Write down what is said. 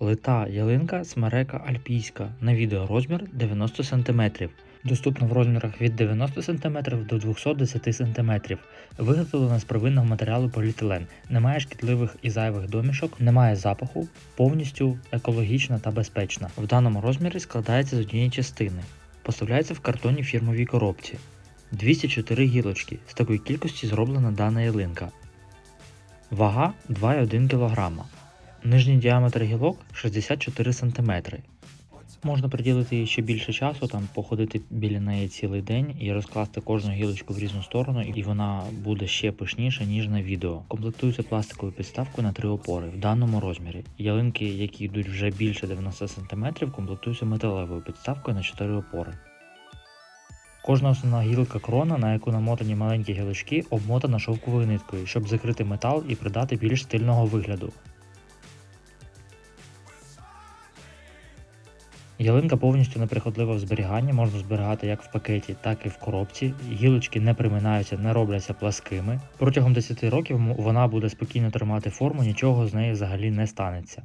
Лита ялинка смерека альпійська на відео розмір 90 см. Доступна в розмірах від 90 см до 210 см. Виготовлена з первинного матеріалу поліетилен. Немає шкідливих і зайвих домішок, немає запаху, повністю екологічна та безпечна. В даному розмірі складається з однієї частини. Поставляється в картонній фірмовій коробці. 204 гілочки. З такої кількості зроблена дана ялинка. Вага 2,1 кг. Нижній діаметр гілок 64 см. Можна приділити їй ще більше часу, там походити біля неї цілий день і розкласти кожну гілочку в різну сторону, і вона буде ще пишніша, ніж на відео. Комплектується пластиковою підставкою на три опори в даному розмірі. Ялинки, які йдуть вже більше 90 см, комплектуються металевою підставкою на 4 опори. Кожна основна гілка крона, на яку намотані маленькі гілочки, обмотана шовковою ниткою, щоб закрити метал і придати більш стильного вигляду. Ялинка повністю неприхотлива в зберіганні, можна зберігати як в пакеті, так і в коробці. Гілочки не приминаються, не робляться пласкими. Протягом 10 років вона буде спокійно тримати форму, нічого з нею взагалі не станеться.